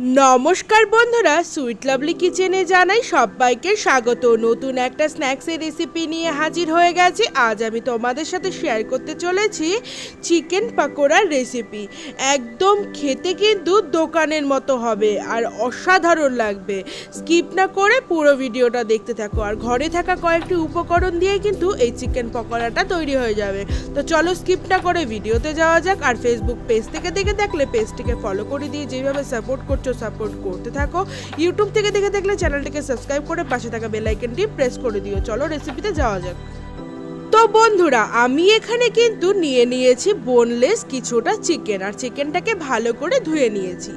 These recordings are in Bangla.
নমস্কার বন্ধুরা, সুইট লাভলি কিচেনে জানাই সবাইকে স্বাগত। নতুন একটা স্ন্যাক্সের রেসিপি নিয়ে হাজির হয়ে গেছি। আজ আমি তোমাদের সাথে শেয়ার করতে চলেছি চিকেন পাকোড়ার রেসিপি একদম খেতে কিন্তু দোকানের মতো হবে আর অসাধারণ লাগবে। স্কিপ না করে পুরো ভিডিওটা দেখতে থাকো। আর ঘরে থাকা কয়েকটি উপকরণ দিয়ে কিন্তু এই চিকেন পকোড়াটা তৈরি হয়ে যাবে। তো চলো স্কিপ না করে ভিডিওতে যাওয়া যাক। আর ফেসবুক পেজ থেকে দেখে দেখলে পেজটিকে ফলো করে দিয়ে যেভাবে সাপোর্ট করছ সাপোর্ট করতে থাকো। ইউটিউব থেকে দেখে দেখলে চ্যানেলটিকে সাবস্ক্রাইব করে পাশে থাকা বেল আইকনটি প্রেস করে দিও। চলো রেসিপিতে যাওয়া যাক। তো বন্ধুরা, আমি এখানে কিন্তু নিয়ে নিয়েছি বোনলেস কিছুটা চিকেন আর চিকেনটাকে ভালো করে ধুয়ে নিয়েছি।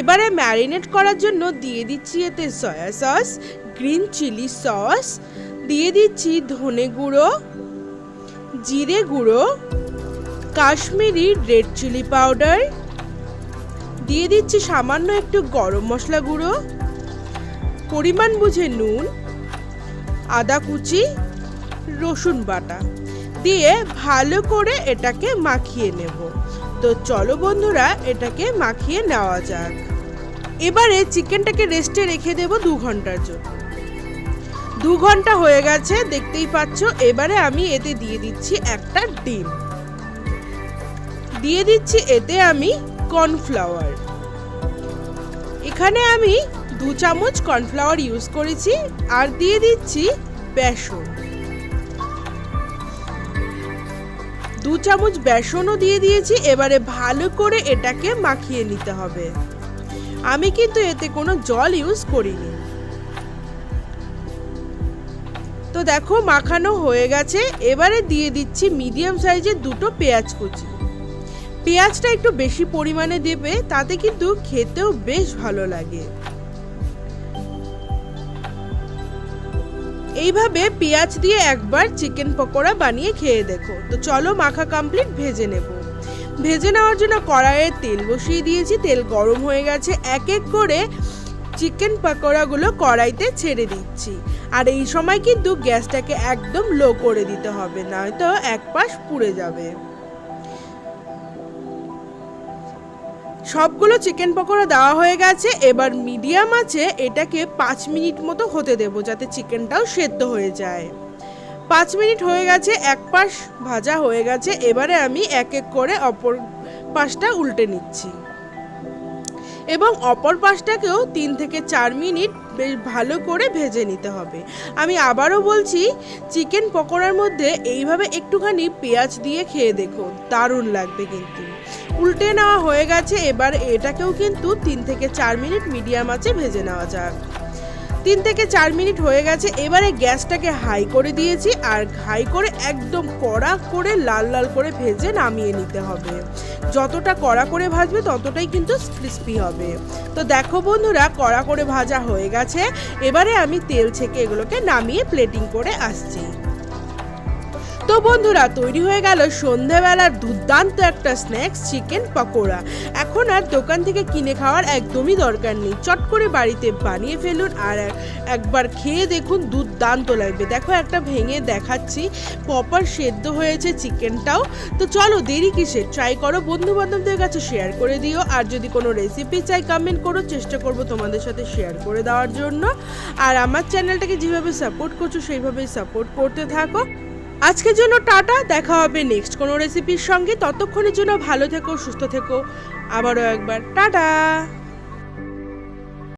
এবারে ম্যারিনেট করার জন্য দিয়ে দিচ্ছি এতে soya sauce green chilli sauce দিয়ে দিচ্ছি ধনে গুঁড়ো, জিরে গুঁড়ো, কাশ্মীরি রেড চিলি পাউডার দিয়ে দিচ্ছি সামান্য একটু গরম মশলা গুঁড়ো, পরিমাণ বুঝে নুন, আদা কুচি, রসুন বাটা দিয়ে ভালো করে এটাকে মাখিয়ে নেব। তো চলো বন্ধুরা, এটাকে মাখিয়ে নেওয়া যাক। এবারে চিকেনটাকে রেস্টে রেখে দেব দু ঘণ্টার জন্য। দু ঘণ্টা হয়ে গেছে, দেখতেই পাচ্ছ, এবারে আমি এতে দিয়ে দিচ্ছি একটা ডিম। দিয়ে দিচ্ছি এতে আমি কর্নফ্লাওয়ার। এখানে আমি দু চামচ কর্নফ্লাওয়ার ইউজ করেছি আর দিয়ে দিচ্ছি বেসন। দু চামচ বেসনও দিয়ে দিয়েছি, এবারে ভালো করে এটাকে মাখিয়ে নিতে হবে। আমি কিন্তু এতে কোনো জল ইউজ করিনি। তো দেখো, মাখানো হয়ে গেছে। এবারে দিয়ে দিচ্ছি মিডিয়াম সাইজের দুটো পেঁয়াজ কুচি। পেঁয়াজটা একটু বেশি পরিমাণে দেবে, তাতে কিন্তু খেতেও বেশ ভালো লাগে। এইভাবে পেঁয়াজ দিয়ে একবার চিকেন পকোড়া বানিয়ে খেয়ে দেখো। তো চলো মাখা কমপ্লিট ভেজে নেব। ভেজে নেওয়ার জন্য কড়াইয়ে তেল বসিয়ে দিয়েছি, তেল গরম হয়ে গেছে এক এক করে চিকেন পকোড়াগুলো কড়াইতে ছেড়ে দিচ্ছি। আর এই সময় কিন্তু গ্যাসটাকে একদম লো করে দিতে হবে, নয়তো এক পাশ পুড়ে যাবে। সবগুলো চিকেন পকোড়া দেওয়া হয়ে গেছে। এবার মিডিয়াম আছে, এটাকে পাঁচ মিনিট মতো হতে দেব যাতে চিকেনটাও সেদ্ধ হয়ে যায়। পাঁচ মিনিট হয়ে গেছে, এক পাশ ভাজা হয়ে গেছে। এবারে আমি এক এক করে অপর পাশটা উল্টে নিচ্ছি। এবং অপর পাশটাকেও তিন থেকে চার মিনিট বেশ ভালো করে ভেজে নিতে হবে। আমি আবারও বলছি, চিকেন পকোড়ার মধ্যে এইভাবে একটুখানি পেঁয়াজ দিয়ে খেয়ে দেখো দারুণ লাগবে কিন্তু। উল্টে নেওয়া হয়ে গেছে, এবার এটাকেও কিন্তু তিন থেকে চার মিনিট মিডিয়াম আছে ভেজে নেওয়া যাক। তিন থেকে চার মিনিট হয়ে গেছে, এবারে গ্যাসটাকে হাই করে দিয়েছি আর হাই করে একদম কড়া করে লাল লাল করে ভেজে নামিয়ে নিতে হবে। যতটা কড়া করে ভাজবে ততটাই কিন্তু ক্রিস্পি হবে। তো দেখো বন্ধুরা, কড়া করে ভাজা হয়ে গেছে। এবারে আমি তেল ছেঁকে এগুলোকে নামিয়ে প্লেটিং করে আসছি। তো বন্ধুরা, তৈরি হয়ে গেল সন্ধেবেলার দুর্দান্ত একটা স্ন্যাক্স চিকেন পকোড়া। এখন আর দোকান থেকে কিনে খাওয়ার একদমই দরকার নেই। চট করে বাড়িতে বানিয়ে ফেলুন আর একবার খেয়ে দেখুন দুর্দান্ত লাগবে। দেখো একটা ভেঙে দেখাচ্ছি প্রপার সেদ্ধ হয়েছে চিকেনটাও তো চলো দেরি কিসে ট্রাই করো বন্ধু বান্ধবদের কাছে শেয়ার করে দিও। আর যদি কোনো রেসিপি চাই কমেন্ট করো। চেষ্টা করব তোমাদের সাথে শেয়ার করে দেওয়ার জন্য। আর আমার চ্যানেলটাকে যেভাবে সাপোর্ট করছ, সেইভাবেই সাপোর্ট করতে থাকো। আজকের জন্য টাটা, দেখা হবে নেক্সট কোনো রেসিপির সঙ্গে। ততক্ষণের জন্য ভালো থেকো, সুস্থ থেকো। আবারও একবার, টাটা!